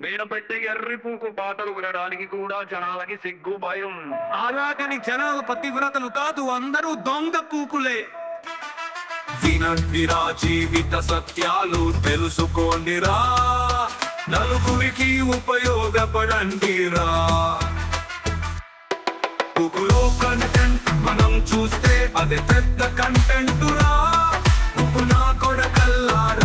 మీద పెట్టే ఎర్రి పూకు పాటలు వినడానికి కూడా జనాలకి సిగ్గు భయం. అలాగని జనాలు పతివ్రతలు కాదు అందరూ దొంగ పూకులే వినండిరా జీవిత సత్యాలు తెలుసుకోండిరా నలుగురికి ఉపయోగపడండిరా బుకులో కంటెంట్ మనం చూస్తే అది పెద్ద కంటెంట్ రా. నా కొడకల్లారా.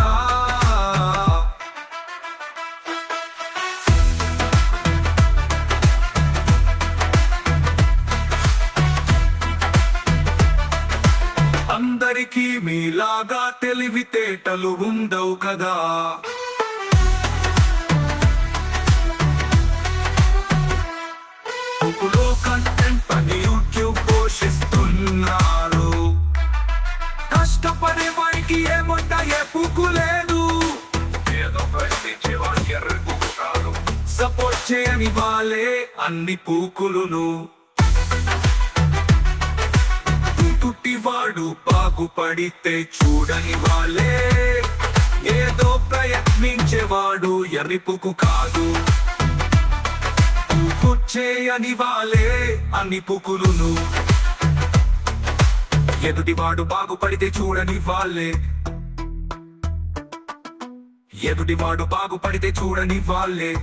మీలాగా తెలివితేటలు ఉండవు కదా. బుకులో కంటెంట్ పని యూట్యూబ్ పోషిస్తున్నారు. కష్టపడే వారికి ఏముంటా ఏ లేదు. ఏదో ప్రశ్నించేవాడికి సపోర్ట్ చేయని వాళ్ళే అన్ని పూకులును. బాగుపడితే చూడని వాళ్ళే. ఏదో ప్రయత్నించేవాడు ఎరిపుకు కాదు. చేయని వాళ్ళే అన్ని పుకులును ఎదుటివాడు బాగుపడితే చూడని వాళ్ళే. ఎదుటివాడు బాగుపడితే చూడని వాళ్ళే.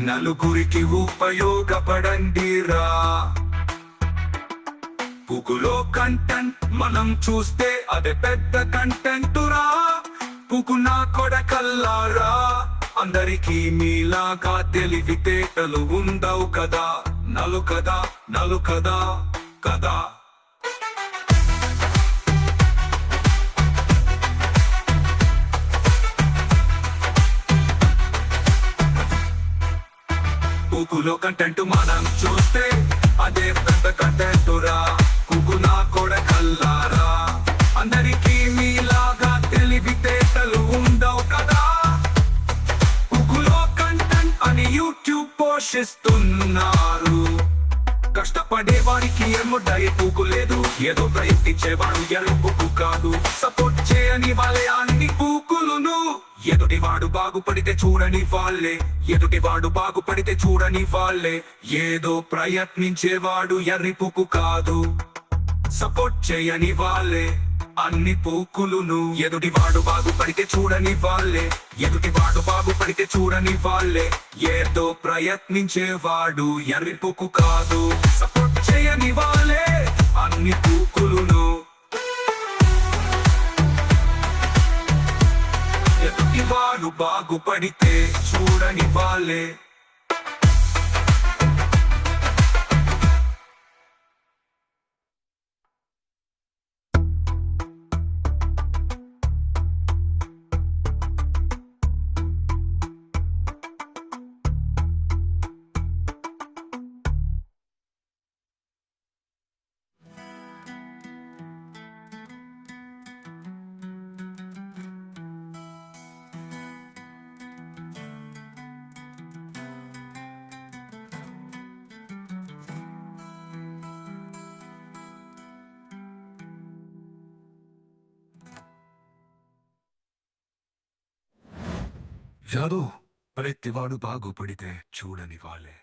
నలుగురికి ఉపయోగపడండిరా. పుకులో కంటెంట్ మనం చూస్తే అదే పెద్ద కంటెంట్ రా పుకు నా కొడకల్లారా. అందరికీ మీలాగా తెలివితేటలు ఉండవు కదా. నలు కదా నలు కదా కదా. కుకులో కంటెంట్ మనం చూస్తే అదే పెద్ద కంటెంట్ రా కుకు నా కొడకల్లారా. అందరికీ మీలాగా తెలివితేటలు ఉండవు కదా. కుకులో కంటెంట్ అని యూట్యూబ్ పోషిస్తున్నారు. కష్టపడే వారికి ఏమో డైపుకు లేదు. ఏదో ప్రయత్నించేవాడు ఎరుపుకు కాదు. సపోర్ట్ చేయని వాళ్ళే ఎదుటివాడు బాగుపడితే చూడని వాళ్ళే. ఎదుటివాడు బాగుపడితే చూడని వాళ్ళే. ఏదో ప్రయత్నించేవాడు ఎర్రిపుకు కాదు. సపోర్ట్ చేయని వాళ్ళే. అన్ని పూకులును ఎదుటివాడు బాగుపడితే చూడని వాళ్ళే. ఎదుటివాడు బాగుపడితే చూడని వాళ్ళే. ఏదో ప్రయత్నించేవాడు ఎర్రిపుకు కాదు. సపోర్ట్ చేయని వాళ్ళే. అన్ని పూకులును ఎదుటివాడు బాగుపడితే చూడని వాళ్ళే. యాదవ్ ప్రతివాడు బాగుపడితే చూడని వాళ్ళే.